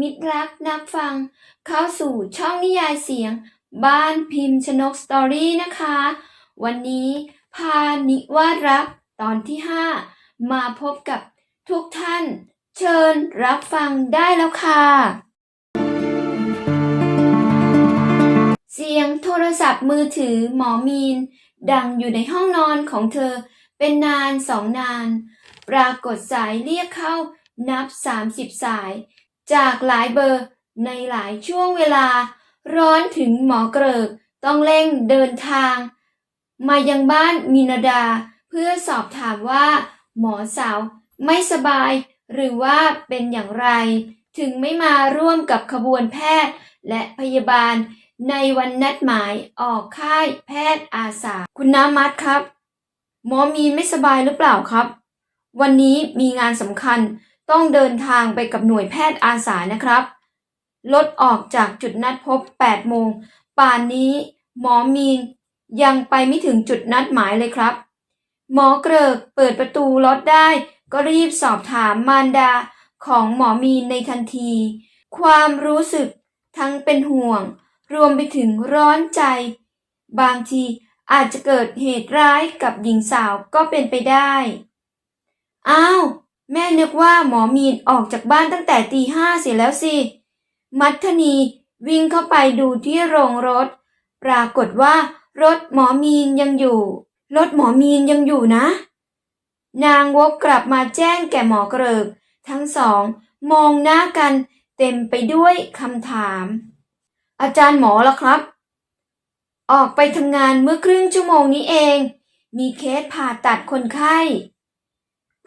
มิตรรักนักฟัง เข้าสู่ช่องนิยายเสียง บ้านพิมพ์ชนกสตอรี่นะคะ วันนี้พานิวาดรักตอนที่ 5 มาพบกับทุกท่าน เชิญรับฟังได้แล้วค่ะ เสียงโทรศัพท์มือถือหมอมีน ดังอยู่ในห้องนอนของเธอเป็นนานสองนาน ปรากฏสายเรียกเข้านับ 30 สาย จากหลายเบอร์ในหลายช่วงเวลา ร้อนถึงหมอเกริกต้องเร่งเดินทาง มายังบ้านมินาดาเพื่อสอบถามว่า หมอสาวไม่สบาย หรือว่าเป็นอย่างไร ถึงไม่มาร่วมกับขบวนแพทย์และพยาบาล ในวันนัดหมายออกค่ายแพทย์อาสา คุณน้ามัดครับ หมอมีนไม่สบายหรือเปล่าครับ วันนี้มีงานสำคัญ ต้องเดินทางไปกับหน่วยแพทย์อาสานะครับ รถออกจากจุดนัดพบ 8 โมง ป่านนี้ หมอมีนยังไปไม่ถึงจุดนัดหมายเลยครับ หมอเกริกเปิดประตูรถได้ ก็รีบสอบถามมารดาของหมอมีนในทันที ความรู้สึกทั้งเป็นห่วง รวมไปถึงร้อนใจ บางทีอาจจะเกิดเหตุร้ายกับหญิงสาวก็เป็นไปได้ อ้าว แม่นึกว่าหมอมีนออกจากบ้านตั้งแต่ตีห้าเสียแล้วสิ มัทนีวิ่งเข้าไปดูที่โรงรถ ปรากฏว่ารถหมอมีนยังอยู่ รถหมอมีนยังอยู่นะ นางวกกลับมาแจ้งแก่หมอเกริก ทั้งสอง มองหน้ากันเต็มไปด้วยคำถาม อาจารย์หมอละครับ ออกไปทำงานเมื่อครึ่งชั่วโมงนี้เอง มีเคสผ่าตัดคนไข้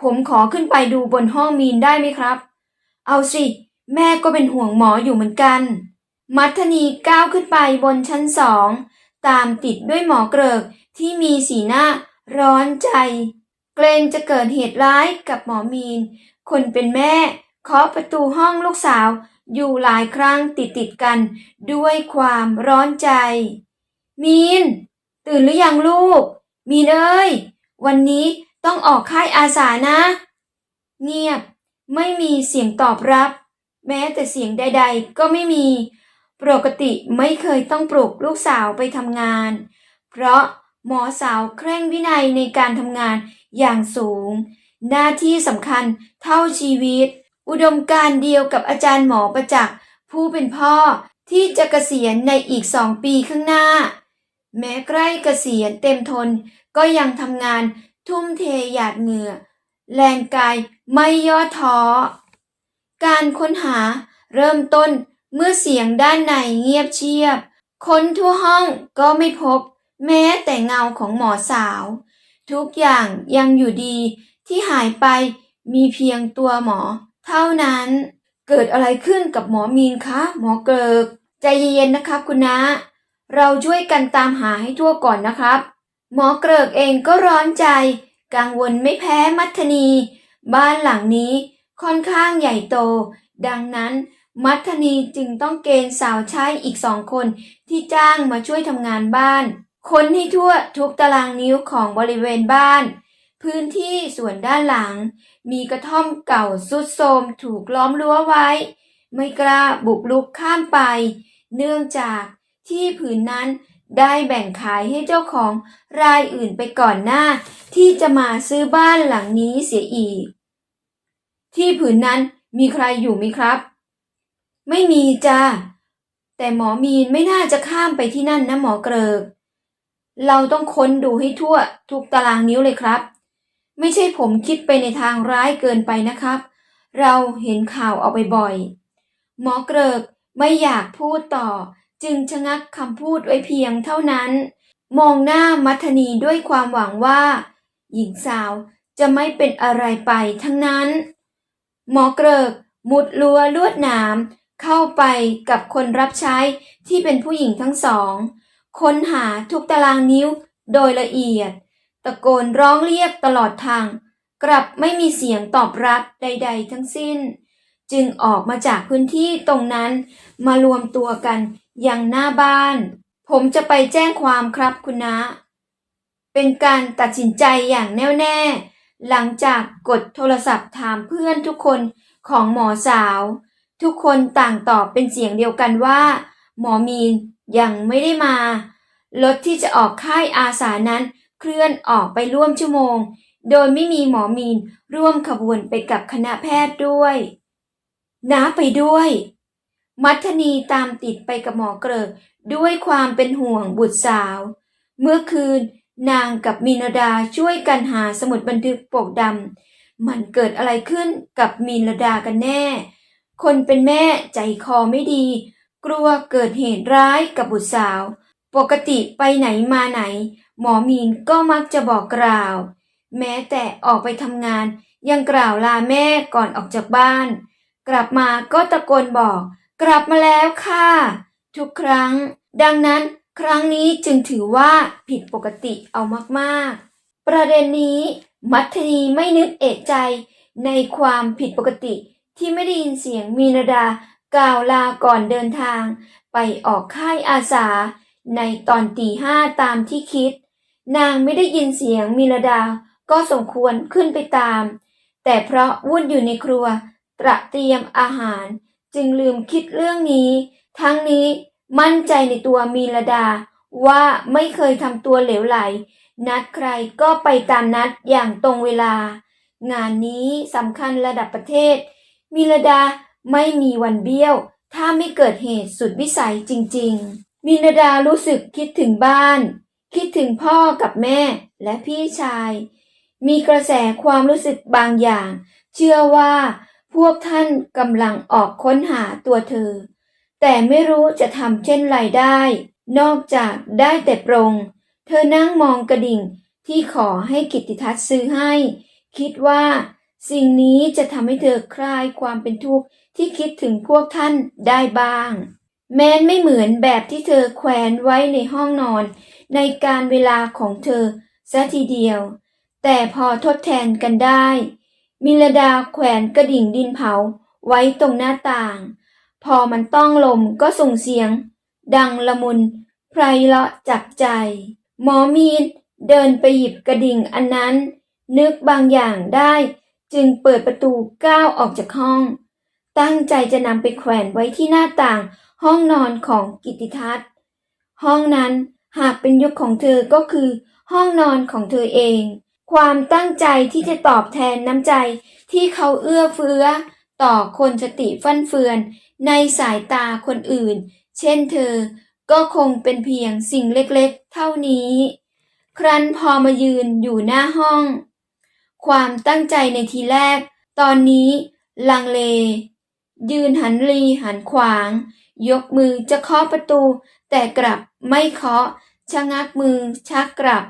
ผมขอขึ้นไปดูบนห้องมีนได้ไหมครับ เอาสิ แม่ก็เป็นห่วงหมออยู่เหมือนกัน มัทนีก้าวขึ้นไปบนชั้นสอง ตามติดด้วยหมอเกริกที่มีสีหน้าร้อนใจ เกรงจะเกิดเหตุร้ายกับหมอมีน คนเป็นแม่เคาะประตูห้องลูกสาวอยู่หลายครั้งติดติดกันด้วยความร้อนใจ มีน ตื่นหรือยังลูก มีนเอ้ย วันนี้ ต้องออกค่ายอาสานะ เงียบ ไม่มีเสียงตอบรับ แม้แต่เสียงใด ๆ ก็ไม่มี ปกติไม่เคยต้องปลุกลูกสาวไปทำงาน เพราะหมอสาวเคร่งวินัยในการทำงานอย่างสูง หน้าที่สำคัญเท่าชีวิต อุดมการณ์เดียวกับอาจารย์หมอประจักษ์ผู้เป็นพ่อที่จะเกษียณในอีกสองปีข้างหน้า แม้ใกล้เกษียณเต็มทนก็ยังทำงาน ทุ่มเทหยาดเหงื่อ แรงกายไม่ย่อท้อ การค้นหาเริ่มต้นเมื่อเสียงด้านในเงียบเชียบ ค้นทั่วห้องก็ไม่พบ แม้แต่เงาของหมอสาว ทุกอย่างยังอยู่ดีที่หายไปมีเพียงตัวหมอ เท่านั้น เกิดอะไรขึ้นกับหมอมีนคะหมอเกิก ใจเย็นๆนะครับคุณนะ เราช่วยกันตามหาให้ทั่วก่อนนะครับ หมอเกริกเองก็ร้อนใจ กังวลไม่แพ้มัทนี บ้านหลังนี้ค่อนข้างใหญ่โต ดังนั้นมัทนีจึงต้องเกณฑ์สาวใช้อีกสองคนที่จ้างมาช่วยทำงานบ้าน คนให้ทั่วทุกตารางนิ้วของบริเวณบ้าน พื้นที่ส่วนด้านหลัง มีกระท่อมเก่าสุดโทมถูกล้อมรั้วไว้ ไม่กล้าบุกลุกข้ามไป เนื่องจากที่ผืนนั้น ได้แบ่งขายให้เจ้าของรายอื่นไปก่อนหน้า ที่จะมาซื้อบ้านหลังนี้เสียอีก ที่ผืนนั้นมีใครอยู่ไหมครับ ไม่มีจ้าแต่หมอมีนไม่น่าจะข้ามไปที่นั่นนะหมอเกริก เราต้องค้นดูให้ทั่วทุกตารางนิ้วเลยครับ ไม่ใช่ผมคิดไปในทางร้ายเกินไปนะครับ เราเห็นข่าวเอาไปบ่อย หมอเกริกไม่อยากพูดต่อ จึงชะงักคำพูดไว้เพียงเท่านั้น มองหน้ามัทนีด้วยความหวังว่า หญิงสาวจะไม่เป็นอะไรไปทั้งนั้น หมอเกริกมุดลัวลวดหนามเข้าไปกับคนรับใช้ที่เป็นผู้หญิงทั้งสอง ค้นหาทุกตารางนิ้วโดยละเอียด ตะโกนร้องเรียกตลอดทาง กลับไม่มีเสียงตอบรับใด ๆ ทั้งสิ้น จึงออกมาจากพื้นที่ตรงนั้นมารวมตัวกัน อยังหน้าบ้าน ผมจะไปแจ้งความครับคุณนะ เป็นการตัดสินใจอย่างแน่วแน่ หลังจากกดโทรศัพท์ถามเพื่อนทุกคนของหมอสาว ทุกคนต่างตอบเป็นเสียงเดียวกันว่า หมอมีนยังไม่ได้มา รถที่จะออกค่ายอาสานั้นเคลื่อนออกไปร่วมชั่วโมง โดยไม่มีหมอมีนร่วมขบวนไปกับคณะแพทย์ด้วยน้าไปด้วย มัทนีตามติดไปกับหมอเกริกด้วยความเป็นห่วงบุตรสาว เมื่อคืนนางกับมีนดาช่วยกันหาสมุดบันทึกปกดำมันเกิดอะไรขึ้นกับมีนดากันแน่ คนเป็นแม่ใจคอไม่ดี กลัวเกิดเหตุร้ายกับบุตรสาว ปกติไปไหนมาไหน หมอมีนก็มักจะบอกกล่าว แม้แต่ออกไปทำงานยังกล่าวลาแม่ก่อนออกจากบ้าน กลับมาก็ตะโกนบอก กลับมาแล้วค่ะ ทุกครั้ง ดังนั้นครั้งนี้จึงถือว่าผิดปกติเอามากๆ ประเด็นนี้มัทนีไม่นึกเอะใจในความผิดปกติที่ไม่ได้ยินเสียงมีนดากล่าวลาก่อนเดินทาง ไปออกค่ายอาสา ในตอนตีห้าตามที่คิด นางไม่ได้ยินเสียงมีนดาก็สมควรขึ้นไปตาม แต่เพราะวุ่นอยู่ในครัวตระเตรียมอาหาร จึงลืมคิดเรื่องนี้ ทั้งนี้มั่นใจในตัวมีลดาว่าไม่เคยทำตัวเหลวไหล นัดใครก็ไปตามนัดอย่างตรงเวลา งานนี้สำคัญระดับประเทศ มีลดาไม่มีวันเบี้ยว ถ้าไม่เกิดเหตุสุดวิสัยจริง ๆ มีลดารู้สึกคิดถึงบ้าน คิดถึงพ่อกับแม่และพี่ชาย มีกระแสความรู้สึกบางอย่าง เชื่อว่า พวกท่านกำลังออกค้นหาตัวเธอ แต่ไม่รู้จะทำเช่นไรได้ นอกจากได้แต่ปรง เธอนั่งมองกระดิ่งที่ขอให้กิตติทัศน์ซื้อให้ คิดว่า สิ่งนี้จะทำให้เธอคลายความเป็นทุกข์ที่คิดถึงพวกท่านได้บ้าง แม้นไม่เหมือนแบบที่เธอแขวนไว้ในห้องนอน ในการเวลาของเธอซะทีเดียว แต่พอทดแทนกันได้ มิลดาแขวนกระดิ่งดินเผาไว้ตรงหน้าต่าง พอมันต้องลมก็ส่งเสียง ดังละมุนไพรเลาะจับใจ หมอมีนเดินไปหยิบกระดิ่งอันนั้น นึกบางอย่างได้ จึงเปิดประตูก้าวออกจากห้อง ตั้งใจจะนำไปแขวนไว้ที่หน้าต่าง ห้องนอนของกิตติทัศน์ ห้องนั้นหากเป็นยุคของเธอก็คือ ห้องนอนของเธอเอง ความตั้งใจที่จะตอบแทนน้ำใจที่เขาเอื้อเฟื้อ ต่อคนสติฟั่นเฟือน ในสายตาคนอื่น เช่นเธอ ก็คงเป็นเพียงสิ่งเล็กๆ เท่านี้ ครั้นพอมายืนอยู่หน้าห้อง ความตั้งใจในทีแรก ตอนนี้ลังเล ยืนหันรีหันขวาง ยกมือจะเคาะประตู แต่กลับไม่เคาะชะงักมือชักกลับ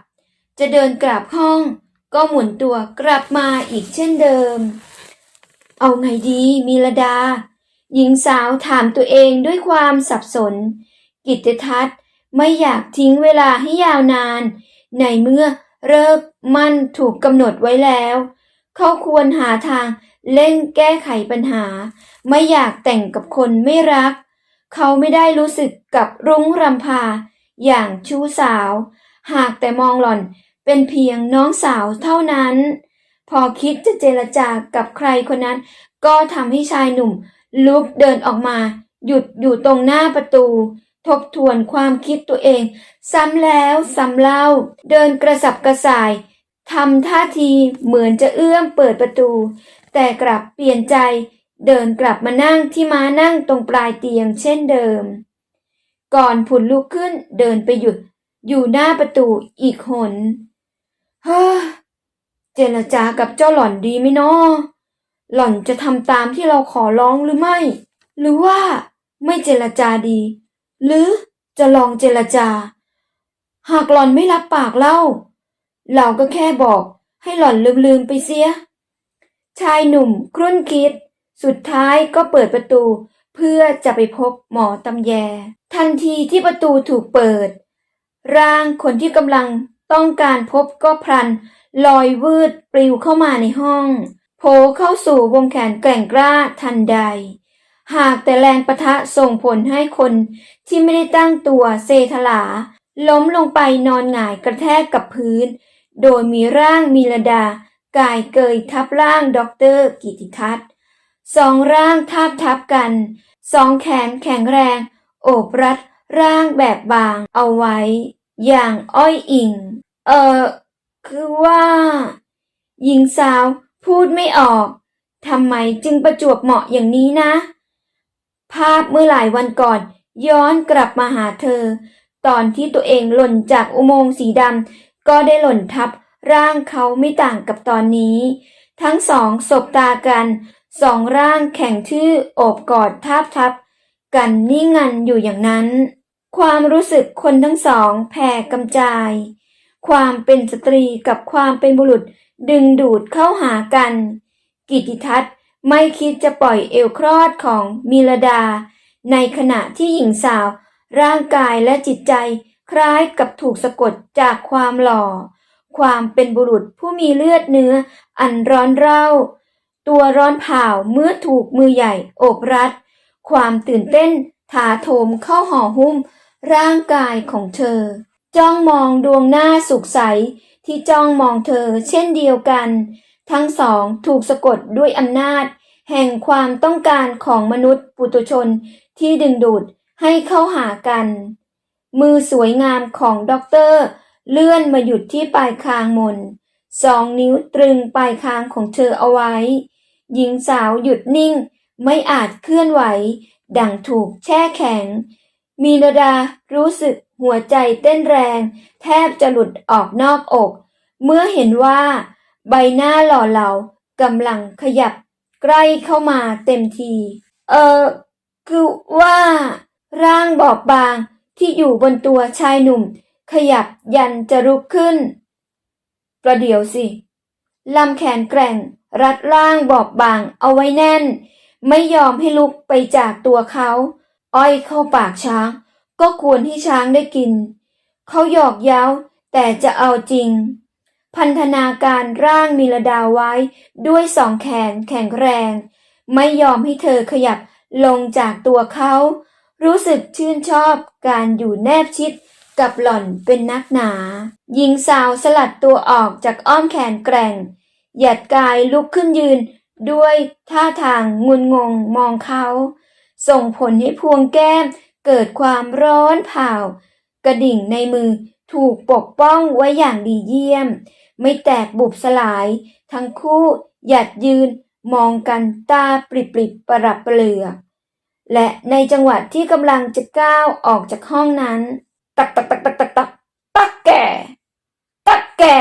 จะเดินกลับห้อง ก็หมุนตัวกลับมาอีกเช่นเดิม เอาไงดีมีลดา หญิงสาวถามตัวเองด้วยความสับสน กิตติทัศน์ไม่อยากทิ้งเวลาให้ยาวนาน ในเมื่อเลิกมั่นถูกกำหนดไว้แล้ว เขาควรหาทางเร่งแก้ไขปัญหา ไม่อยากแต่งกับคนไม่รัก เขาไม่ได้รู้สึกกับรุ้งรำพา อย่างชู้สาว หากแต่มองหล่อน เป็นเพียงน้องสาวเท่านั้น พอคิดจะเจรจากับใครคนนั้น ก็ทำให้ชายหนุ่ม ลุกเดินออกมา หยุดอยู่ตรงหน้าประตู ทบทวนความคิดตัวเอง ซ้ำแล้วซ้ำเล่า เดินกระสับกระส่ายทำท่าทีเหมือนจะเอื้อมเปิดประตู แต่กลับเปลี่ยนใจ เดินกลับมานั่งที่ม้านั่งตรงปลายเตียงเช่นเดิม ก่อนผุนลุกขึ้นเดินไปหยุดอยู่หน้าประตูอีกหน ฮ้อเจรจากับเจ้าหล่อนดีไหมนาะหล่อนจะทำตามที่เราขอร้องหรือไม่ หรือว่าไม่เจรจาดี หรือจะลองเจรจา หากหล่อนไม่รับปากเล่า เราก็แค่บอกให้หล่อนลืมๆไปเสีย ชายหนุ่มครุ่นคิด สุดท้ายก็เปิดประตู เพื่อจะไปพบหมอตำแย ทันทีที่ประตูถูกเปิด ร่างคนที่กำลัง ต้องการพบก็พลัน ลอยวืดปลิวเข้ามาในห้อง โผล่เข้าสู่วงแขนแกร่งกล้าทันใด หากแต่แรงประทะส่งผลให้คนที่ไม่ได้ตั้งตัวเซทลา ล้มลงไปนอนหงายกระแทกกับพื้น โดยมีร่างมีลดากายเกยทับร่างด็อกเตอร์กิติทัศน์สองร่างทาบทับกัน สองแขนแข็งแรง โอบรัดร่างแบบบางเอาไว้ อย่างอ้อยอิง เออ คือว่า หญิงสาวพูดไม่ออกทำไมจึงประจวบเหมาะอย่างนี้นะ ภาพเมื่อหลายวันก่อน ย้อนกลับมาหาเธอ ตอนที่ตัวเองหล่นจากอุโมงค์สีดำก็ได้หล่นทับร่างเขาไม่ต่างกับตอนนี้ ทั้งสองสบตากันสองร่างแข็งทื่อโอบกอดทาบทับ กันนิ่งงันอยู่อย่างนั้น ความรู้สึกคนทั้งสองแผ่กำจาย ความเป็นสตรีกับความเป็นบุรุษดึงดูดเข้าหากัน กิติทัศน์ไม่คิดจะปล่อยเอวคลอดของมิลดา ในขณะที่หญิงสาว ร่างกายและจิตใจคล้ายกับถูกสะกดจากความหล่อ ความเป็นบุรุษผู้มีเลือดเนื้ออันร้อนเร่า ตัวร้อนเผาเมื่อถูกมือใหญ่โอบรัด ความตื่นเต้นถาโถมเข้าห่อหุ้ม ร่างกายของเธอ จ้องมองดวงหน้าสุขใสที่จ้องมองเธอเช่นเดียวกัน ทั้งสองถูกสะกดด้วยอำนาจ แห่งความต้องการของมนุษย์ปุถุชนที่ดึงดูดให้เข้าหากัน มือสวยงามของด็อกเตอร์เลื่อนมาหยุดที่ปลายคางมน สองนิ้วตรึงปลายคางของเธอเอาไว้ หญิงสาวหยุดนิ่งไม่อาจเคลื่อนไหว ดังถูกแช่แข็ง มีนดารู้สึกหัวใจเต้นแรง แทบจะหลุดออกนอกอก เมื่อเห็นว่า ใบหน้าหล่อเหลากำลังขยับ ใกล้เข้ามาเต็มที เออคือว่า ร่างบอบบางที่อยู่บนตัวชายหนุ่ม ขยับยันจะลุกขึ้น ประเดี๋ยวสิลำแขนแกร่ง รัดร่างบอบบางเอาไว้แน่น ไม่ยอมให้ลุกไปจากตัวเขา อ้อยเข้าปากช้าง ก็ควรให้ช้างได้กิน เขาหยอกเย้าแต่จะเอาจริง พันธนาการร่างมิลดาไว้ด้วยสองแขนแข็งแรง ไม่ยอมให้เธอขยับลงจากตัวเขา รู้สึกชื่นชอบการอยู่แนบชิดกับหล่อนเป็นนักหนาหญิงสาวสลัดตัวออกจากอ้อมแขนแกร่ง หยัดกายลุกขึ้นยืนด้วยท่าทางงุนงงมองเขา ส่งผลให้พวงแก้มเกิดความร้อนเผากระดิ่งในมือถูกปกป้องไว้อย่างดีเยี่ยม ไม่แตกบุบสลาย ทั้งคู่หยัดยืนมองกันตาปริบประรับประเหลือ และในจังหวะที่กำลังจะก้าวออกจากห้องนั้น ตักตักตักตักตักตักตักแก่ ตักแก่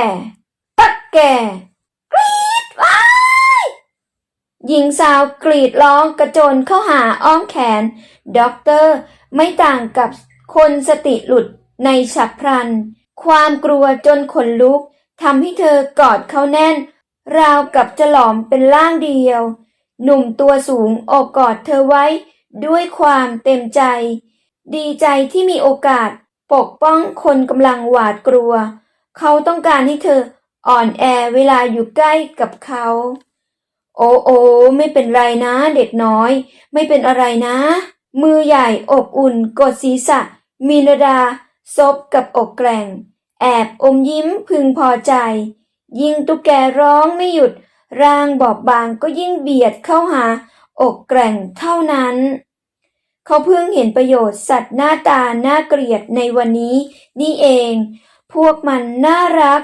ตักแก่กรีดว้าย หญิงสาวกรีดร้องกระโจนเข้าหาอ้อมแขน ด็อกเตอร์ไม่ต่างกับคนสติหลุดในฉับพลัน ความกลัวจนขนลุกทำให้เธอกอดเขาแน่น ราวกับจะหลอมเป็นร่างเดียว หนุ่มตัวสูงโอบกอดเธอไว้ด้วยความเต็มใจ ดีใจที่มีโอกาสปกป้องคนกำลังหวาดกลัว เขาต้องการให้เธออ่อนแอเวลาอยู่ใกล้กับเขา โอ้โอ้ไม่เป็นไรนะเด็กน้อย ไม่เป็นอะไรนะ มือใหญ่อบอุ่นกดศีรษะ มีนดาซบกับอกแกร่ง แอบอมยิ้มพึงพอใจ ยิ่งตุ๊กแกร้องไม่หยุด ร่างบอบบางก็ยิ่งเบียดเข้าหา อกแกร่งเท่านั้น เขาเพิ่งเห็นประโยชน์สัตว์หน้าตาน่าเกลียดในวันนี้ นี่เอง พวกมันน่ารัก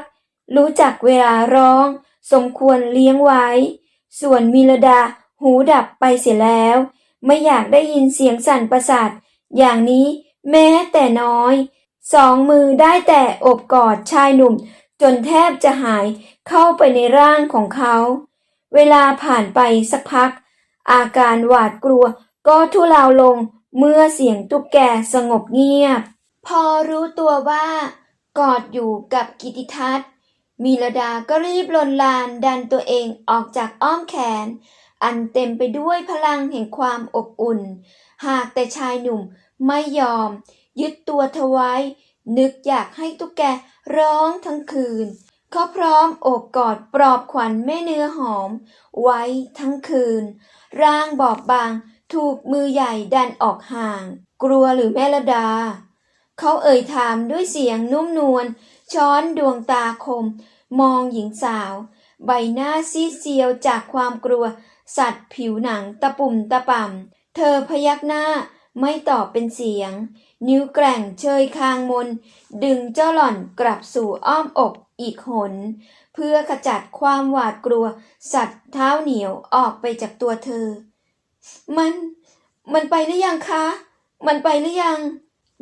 รู้จักเวลาร้อง สมควรเลี้ยงไว้ ส่วนมิลดาหูดับไปเสียแล้ว ไม่อยากได้ยินเสียงสั่นประสาท อย่างนี้แม้แต่น้อย สองมือได้แต่อบกอดชายหนุ่ม จนแทบจะหายเข้าไปในร่างของเขา เวลาผ่านไปสักพัก อาการหวาดกลัวก็ทุเลาลงเมื่อเสียงตุ๊กแกสงบเงียบ พอรู้ตัวว่ากอดอยู่กับกิติทัศน์ มีลดาก็รีบลนลานดันตัวเองออกจากอ้อมแขน อันเต็มไปด้วยพลังแห่งความอบอุ่น หากแต่ชายหนุ่มไม่ยอม ยึดตัวเธอไว้ นึกอยากให้ตุ๊กแกร้องทั้งคืน เขาพร้อมโอบกอดปลอบขวัญแม่เนื้อหอม ไว้ทั้งคืน ร่างบอบบางถูกมือใหญ่ดันออกห่าง กลัวหรือแม่ละดา เขาเอ่ยถามด้วยเสียงนุ่มนวล ช้อนดวงตาคม มองหญิงสาว ใบหน้าซีเซียวจากความกลัว สัตว์ผิวหนังตะปุ่มตะป่ำเธอพยักหน้าไม่ตอบเป็นเสียง นิ้วแกร่งเชยคางมน ดึงเจ้าหล่อนกลับสู่อ้อมอกอีกหน เพื่อขจัดความหวาดกลัว สัตว์เท้าเหนียวออกไปจากตัวเธอ มัน มันไปหรือยังคะ มันไปหรือยัง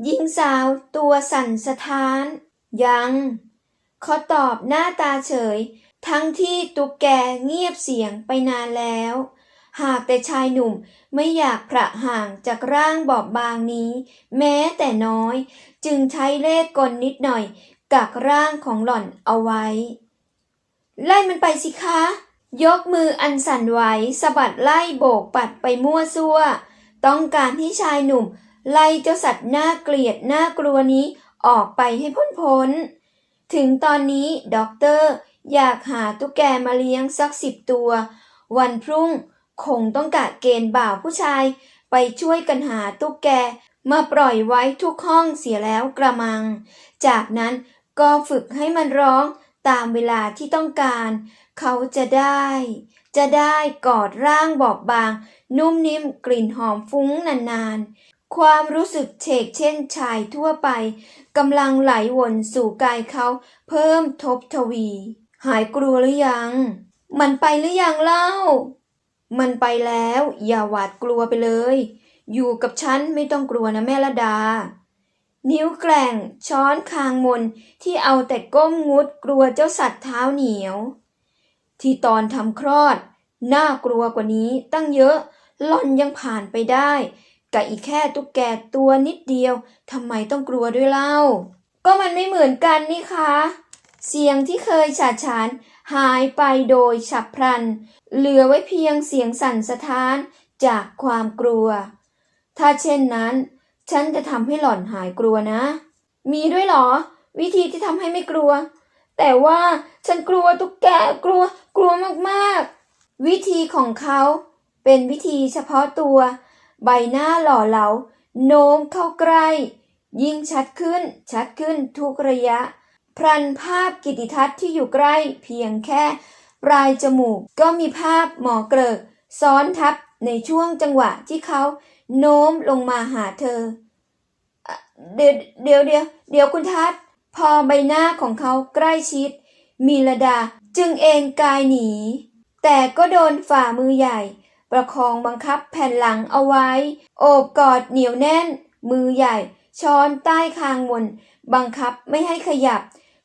หญิงสาวตัวสั่นสะท้าน ยังเขาตอบหน้าตาเฉย ทั้งที่ตุ๊กแกเงียบเสียงไปนานแล้ว หากแต่ชายหนุ่มไม่อยากพระห่างจากร่างบอบบางนี้ แม้แต่น้อย จึงใช้เลขกลนิดหน่อย กักร่างของหล่อนเอาไว้ ไล่มันไปสิคะ ยกมืออันสั่นไหวสะบัดไล่โบกปัดไปมั่วซั่ว ต้องการที่ชายหนุ่ม ไล่เจ้าสัตว์น่าเกลียดน่ากลัวนี้ ออกไปให้พ้นพ้นๆถึงตอนนี้ด็อกเตอร์อยากหาตุ๊กแกมาเลี้ยงสักสิบตัว วันพรุ่งคงต้องกะเกณฑ์บ่าวผู้ชาย ไปช่วยกันหาตุ๊กแก มาปล่อยไว้ทุกห้องเสียแล้วกระมัง จากนั้นก็ฝึกให้มันร้องตามเวลาที่ต้องการ เขาจะได้ จะได้กอดร่างบอบบาง นุ่มนิ่มกลิ่นหอมฟุ้งนานๆ ความรู้สึกเฉกเช่นชายทั่วไปกำลังไหลวนสู่กายเขาเพิ่มทบทวี หายกลัวหรือยัง มันไปหรือยังเล่า มันไปแล้ว อย่าหวาดกลัวไปเลย อยู่กับฉันไม่ต้องกลัวนะแม่ละดา นิ้วแกร่งช้อนคางมนที่เอาแต่ก้มงุดกลัวเจ้าสัตว์เท้าเหนียว ที่ตอนทำคลอด น่ากลัวกว่านี้ตั้งเยอะหล่อนยังผ่านไปได้ กับอีกแค่ตุ๊กแกตัวนิดเดียวทำไมต้องกลัวด้วยเล่า ก็มันไม่เหมือนกันนี่คะ เสียงที่เคยฉาดฉานหายไปโดยฉับพลัน เหลือไว้เพียงเสียงสั่นสะท้านจากความกลัว ถ้าเช่นนั้น ฉันจะทำให้หล่อนหายกลัวนะ มีด้วยหรอ วิธีที่ทำให้ไม่กลัว แต่ว่าฉันกลัวตุ๊กแกกลัว กลัวมากๆ วิธีของเขาเป็นวิธีเฉพาะตัว ใบหน้าหล่อเหลา โน้มเข้าใกล้ ยิ่งชัดขึ้นชัดขึ้นทุกระยะ พรันภาพกิติทัศน์ที่อยู่ใกล้เพียงแค่ปลายจมูก ก็มีภาพหมอเกริก ซ้อนทับในช่วงจังหวะที่เขาโน้มลงมาหาเธอ เดี๋ยวเดี๋ยวเดี๋ยวเดี๋ยวคุณทัศน์พอใบหน้าของเขาใกล้ชิด มีลดาจึงเอนกายหนี แต่ก็โดนฝ่ามือใหญ่ ประคองบังคับแผ่นหลังเอาไว้ โอบกอดเหนียวแน่น มือใหญ่ ช้อนใต้คางมน บังคับไม่ให้ขยับ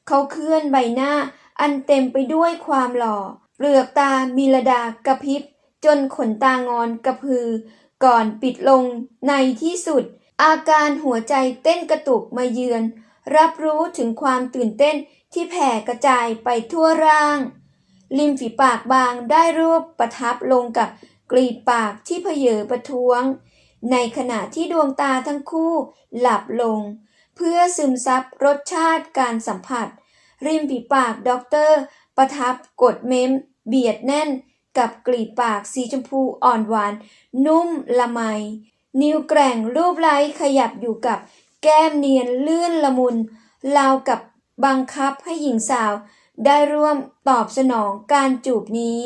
เขาเคลื่อนใบหน้า อันเต็มไปด้วยความหล่อ เปลือกตามีระดากระพริบ จนขนตางอนกระพือ ก่อนปิดลงในที่สุด อาการหัวใจเต้นกระตุกมาเยือน รับรู้ถึงความตื่นเต้นที่แผ่กระจายไปทั่วร่าง ริมฝีปากบางได้รูปประทับลงกับ กลีบปากที่เพเยอประท้วง ในขณะที่ดวงตาทั้งคู่หลับลง เพื่อซึมซับรสชาติการสัมผัส ริมฝีปากด็อกเตอร์ ประทับกดเม้ม เบียดแน่น กับกลีบปากสีชมพูอ่อนหวาน นุ่มละไม นิ้วแกร่งรูปไล้ขยับอยู่กับแก้มเนียนลื่นละมุนราวกับบังคับให้หญิงสาวได้ร่วมตอบสนองการจูบนี้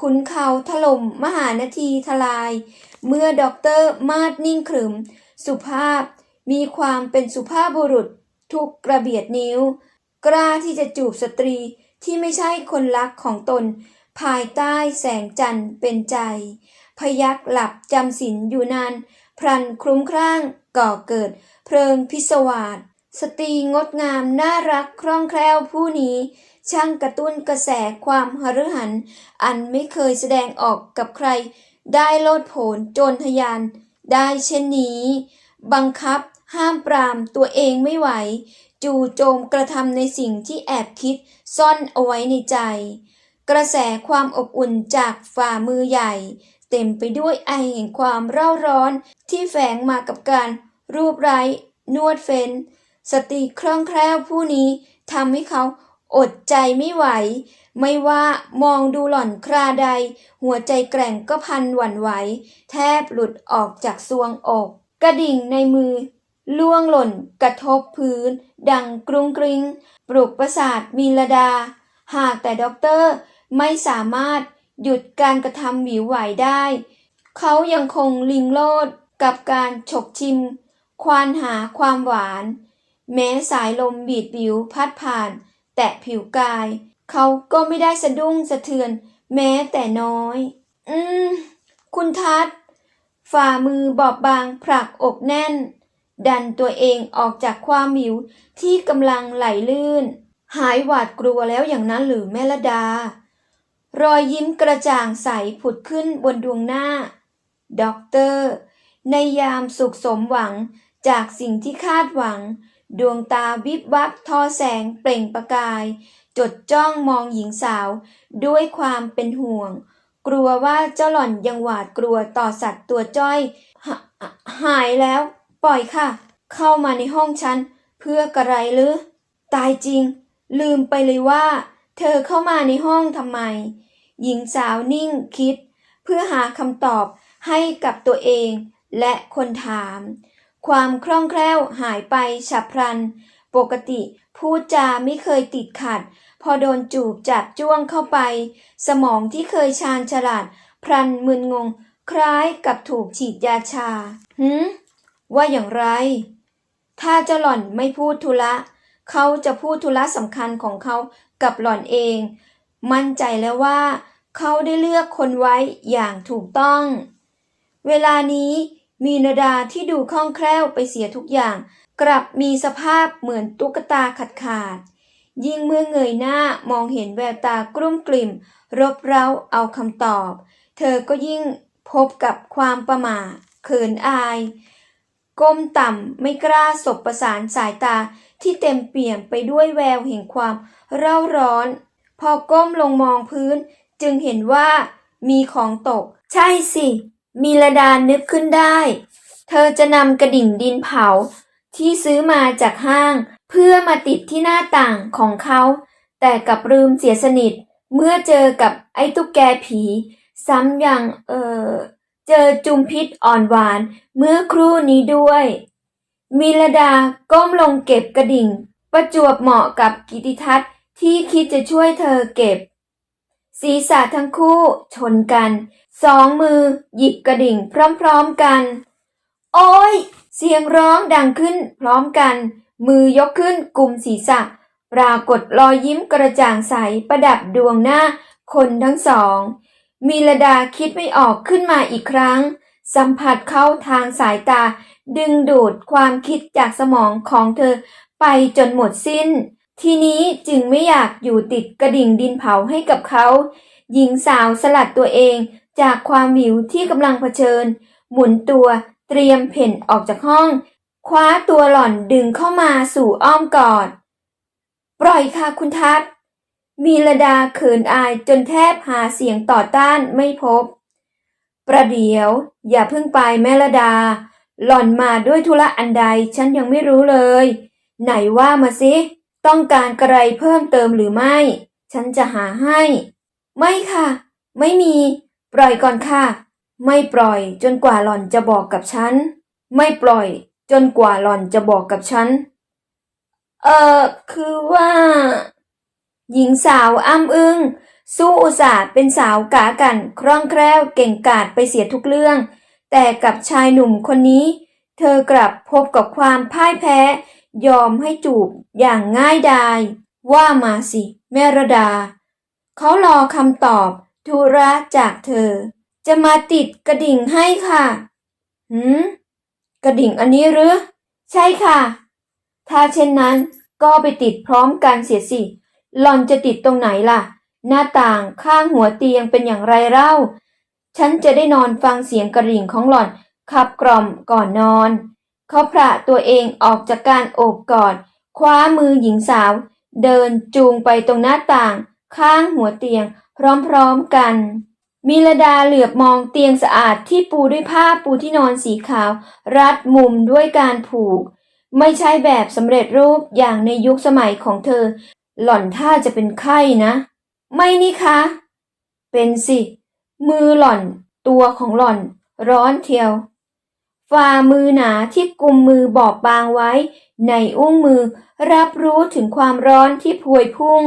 ขุนเขาถล่มมหานาทีทลาย เมื่อด็อกเตอร์มาดนิ่งขรึม สุภาพมีความเป็นสุภาพบุรุษ ทุกกระเบียดนิ้ว กล้าที่จะจูบสตรีที่ไม่ใช่คนรักของตน ภายใต้แสงจันทร์เป็นใจ พยักหลับจำศีลอยู่นานพรันคลุ้มคลั่งก่อเกิด เพลิงพิศวาสสตรีงดงามน่ารักคล่องแคล่วผู้นี้ ช่างกระตุ้นกระแสความหฤหัน อันไม่เคยแสดงออกกับใคร ได้โลดโผนโจรทยาน ได้เช่นนี้ บังคับห้ามปรามตัวเองไม่ไหว จู่โจมกระทำในสิ่งที่แอบคิดซ่อนเอาไว้ในใจ กระแสความอบอุ่นจากฝ่ามือใหญ่ เต็มไปด้วยไอแห่งความเร่าร้อนที่แฝงมากับการรูปไร้นวดเฟ้น สตรีคล่องแคล่วผู้นี้ทำให้เขา อดใจไม่ไหว ไม่ว่ามองดูหล่อนคราใด หัวใจแกร่งก็พันหวั่นไหว แทบหลุดออกจากซวงอก กระดิ่งในมือ ล่วงหล่นกระทบพื้น ดังกรุงกริงปลุกประสาทมีระดา หากแต่ด็อกเตอร์ไม่สามารถหยุดการกระทำหวิวไหวได้ เขายังคงลิงโลดกับการฉกชิม ควานหาความหวาน แม้สายลมบีดบิวพัดผ่าน แตะผิวกาย เขาก็ไม่ได้สะดุ้งสะเทือน แม้แต่น้อย อืม คุณทัศฝ่ามือบอบบางผลักอกแน่น ดันตัวเองออกจากความหิวที่กำลังไหลลื่น หายหวาดกลัวแล้วอย่างนั้นหรือแม่ละดา รอยยิ้มกระจ่างใสผุดขึ้นบนดวงหน้า ด็อกเตอร์ ในยามสุขสมหวังจากสิ่งที่คาดหวัง ดวงตาวิบวับทอแสงเปล่งประกาย จดจ้องมองหญิงสาว ด้วยความเป็นห่วง กลัวว่าเจ้าหล่อนยังหวาดกลัวต่อสัตว์ตัวจ้อยหาหายแล้ว ปล่อยค่ะ เข้ามาในห้องฉัน เพื่อกระไรหรือ ตายจริง ลืมไปเลยว่า เธอเข้ามาในห้องทำไม หญิงสาวนิ่งคิด เพื่อหาคำตอบให้กับตัวเองและคนถาม ความคล่องแคล่วหายไปฉับพลัน ปกติพูดจาไม่เคยติดขัด พอโดนจูบจับจ้วงเข้าไป สมองที่เคยชาญฉลาด พลันมึนงง คล้ายกับถูกฉีดยาชาหืมว่าอย่างไร ถ้าเจ้าหล่อนไม่พูดธุระ เขาจะพูดธุระสำคัญของเขากับหล่อนเอง มั่นใจแล้วว่า เขาได้เลือกคนไว้อย่างถูกต้อง เวลานี้ มีนาดาที่ดูคล่องแคล่วไปเสียทุกอย่าง กลับมีสภาพเหมือนตุ๊กตาขาดขาด ยิ่งเมื่อเงยหน้ามองเห็นแววตากรุ่มกลิ่ม รบเร้าเอาคำตอบ เธอก็ยิ่งพบกับความประหม่าเขินอาย ก้มต่ำไม่กล้าสบประสานสายตาที่เต็มเปี่ยมไปด้วยแววแห่งความเร่าร้อน พอก้มลงมองพื้นจึงเห็นว่ามีของตก ใช่สิ มีระดานนึกขึ้นได้ เธอจะนำกระดิ่งดินเผาที่ซื้อมาจากห้าง เพื่อมาติดที่หน้าต่างของเขา แต่กลับลืมเสียสนิท เมื่อเจอกับไอ้ตุ๊กแกผี ซ้ำยังเออเจอจุมพิษอ่อนหวานเมื่อครู่นี้ด้วยมิลดาก้มลงเก็บกระดิ่ง ประจวบเหมาะกับกิติทัศน์ที่คิดจะช่วยเธอเก็บ ศีรษะทั้งคู่ชนกัน สองมือหยิบกระดิ่งพร้อมๆกัน โอ้ย เสียงร้องดังขึ้นพร้อมกัน มือยกขึ้นกลุ่มศีรษะ ปรากฏรอยยิ้มกระจ่างใสประดับดวงหน้าคนทั้งสอง มีลดาคิดไม่ออกขึ้นมาอีกครั้ง สัมผัสเข้าทางสายตา ดึงดูดความคิดจากสมองของเธอไปจนหมดสิ้น ทีนี้จึงไม่อยากอยู่ติดกระดิ่งดินเผาให้กับเขา หญิงสาวสลัดตัวเอง จากความหิวที่กำลังเผชิญ หมุนตัวเตรียมเพ่นออกจากห้อง คว้าตัวหล่อนดึงเข้ามาสู่อ้อมกอด ปล่อยค่ะคุณทัศน์มีระดาเขินอายจนแทบหาเสียงต่อต้านไม่พบ ประเดี๋ยว อย่าเพิ่งไปแม่ระดา หล่อนมาด้วยธุระอันใดฉันยังไม่รู้เลย ไหนว่ามาสิ ต้องการกระไรเพิ่มเติมหรือไม่ ฉันจะหาให้ ไม่ค่ะ ไม่มี ปล่อยก่อนค่ะ ไม่ปล่อยจนกว่าหล่อนจะบอกกับฉัน ไม่ปล่อยจนกว่าหล่อนจะบอกกับฉัน เออคือว่า หญิงสาวอ้ำอึง้งสู้อุตส่าห์เป็นสาวกากันคล่องแคล่วเก่งกาจไปเสียทุกเรื่อง แต่กับชายหนุ่มคนนี้ เธอกลับพบกับความพ่ายแพ้ ยอมให้จูบอย่างง่ายดาย ว่ามาสิ แม่ระดา เขารอคำตอบ ธุระจากเธอ จะมาติดกระดิ่งให้ค่ะหืมกระดิ่งอันนี้หรือ ใช่ค่ะ ถ้าเช่นนั้นก็ไปติดพร้อมกันเสียสิ หล่อนจะติดตรงไหนล่ะ หน้าต่างข้างหัวเตียงเป็นอย่างไรเล่า ฉันจะได้นอนฟังเสียงกระดิ่งของหล่อนขับกล่อมก่อนนอน เขาพระตัวเองออกจากการโอบกอดคว้ามือหญิงสาว เดินจูงไปตรงหน้าต่าง ข้างหัวเตียง พร้อมๆกันมิลดาเหลือบมองเตียงสะอาดที่ปูด้วยผ้าปูที่นอนสีขาว รัดมุมด้วยการผูก ไม่ใช่แบบสำเร็จรูปอย่างในยุคสมัยของเธอ หล่อนท่าจะเป็นไข้นะ ไม่นี่คะ เป็นสิ มือหล่อน ตัวของหล่อน ร้อนเทียว ฝ่ามือหนาที่กุมมือ บอบบางไว้ ในอุ้งมือรับรู้ถึงความร้อนที่พวยพุ่ง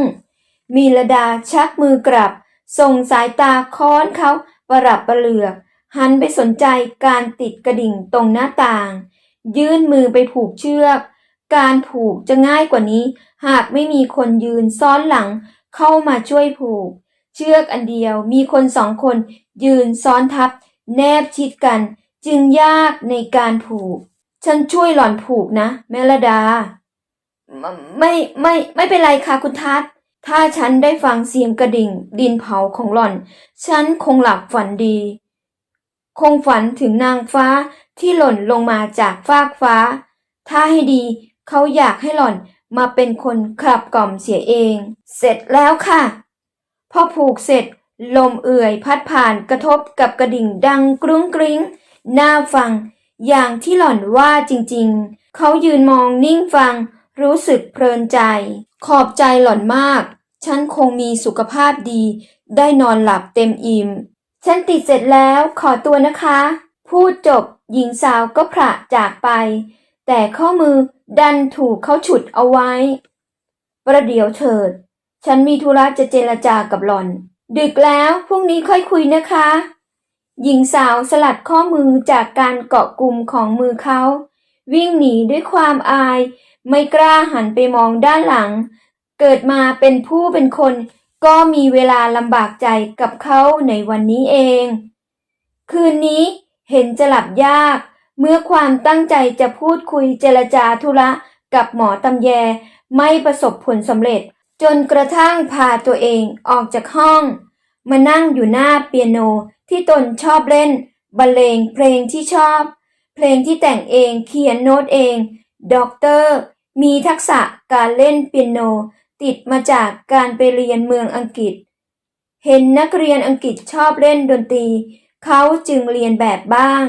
มีระดาชักมือกลับ ส่งสายตาค้อนเขาประหลับประเหลือกหันไปสนใจการติดกระดิ่งตรงหน้าต่าง ยื่นมือไปผูกเชือก การผูกจะง่ายกว่านี้ หากไม่มีคนยืนซ้อนหลังเข้ามาช่วยผูก เชือกอันเดียวมีคนสองคนยืนซ้อนทับ แนบชิดกัน จึงยากในการผูก ฉันช่วยหล่อนผูกนะ แม่ละดาไม่ไม่ไม่ไม่เป็นไรค่ะคุณทัศน์ ถ้าฉันได้ฟังเสียงกระดิ่งดินเผาของหล่อน ฉันคงหลับฝันดี คงฝันถึงนางฟ้าที่หล่นลงมาจากฟากฟ้า ถ้าให้ดีเขาอยากให้หล่อนมาเป็นคนขับกล่อมเสียเอง เสร็จแล้วค่ะ พอผูกเสร็จ ลมเอื่อยพัดผ่านกระทบกับกระดิ่งดังกรุ้งกริ้งน่าฟัง อย่างที่หล่อนว่าจริงๆ เขายืนมองนิ่งฟัง รู้สึกเพลินใจ ขอบใจหล่อนมาก ฉันคงมีสุขภาพดี ได้นอนหลับเต็มอิ่ม ฉันติดเสร็จแล้วขอตัวนะคะ พูดจบหญิงสาวก็พระจากไป แต่ข้อมือดันถูกเขาฉุดเอาไว้ ประเดี๋ยวเถิด ฉันมีธุระจะเจรจากับหล่อน ดึกแล้วพรุ่งนี้ค่อยคุยนะคะ หญิงสาวสลัดข้อมือจากการเกาะกลุ่มของมือเขา วิ่งหนีด้วยความอาย ไม่กล้าหันไปมองด้านหลัง เกิดมาเป็นผู้เป็นคน ก็มีเวลาลำบากใจกับเขาในวันนี้เอง คืนนี้เห็นจะหลับยาก เมื่อความตั้งใจจะพูดคุยเจรจาธุระกับหมอตำแย ไม่ประสบผลสำเร็จ จนกระทั่งพาตัวเองออกจากห้อง มานั่งอยู่หน้าเปียโนที่ตนชอบเล่นบรรเลงเพลงที่ชอบ เพลงที่แต่งเองเขียนโน้ตเอง ด็อกเตอร์ มีทักษะการเล่นเปียโน ติดมาจากการไปเรียนเมืองอังกฤษ เห็นนักเรียนอังกฤษชอบเล่นดนตรี เขาจึงเรียนแบบบ้าง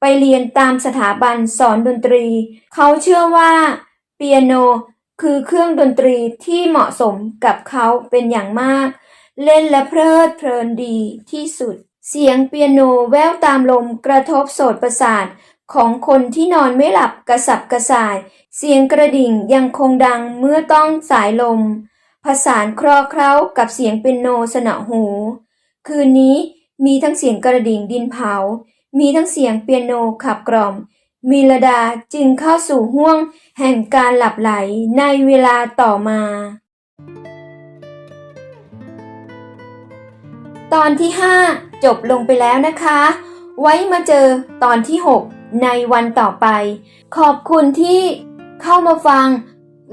ไปเรียนตามสถาบันสอนดนตรี เขาเชื่อว่า เปียโนคือเครื่องดนตรีที่เหมาะสมกับเขาเป็นอย่างมาก เล่นและเพลิดเพลินดีที่สุด เสียงเปียโนแววตามลมกระทบโสตประสาท ของคนที่นอนไม่หลับกระสับกระส่าย เสียงกระดิ่งยังคงดังเมื่อต้องสายลม ผสานคลอเคล้ากับเสียงเปียโนสนอหู คืนนี้มีทั้งเสียงกระดิ่งดินเผา มีทั้งเสียงเปียโนขับกล่อม มิลดาจึงเข้าสู่ห้วงแห่งการหลับไหลในเวลาต่อมา ตอนที่ 5 จบลงไปแล้วนะคะ ไว้มาเจอตอนที่ 6 ในวันต่อไป ขอบคุณที่เข้ามาฟัง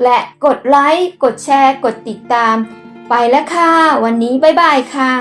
และกดไลค์ กดแชร์ กดติดตาม ไปแล้วค่ะ วันนี้บ๊ายบายค่ะ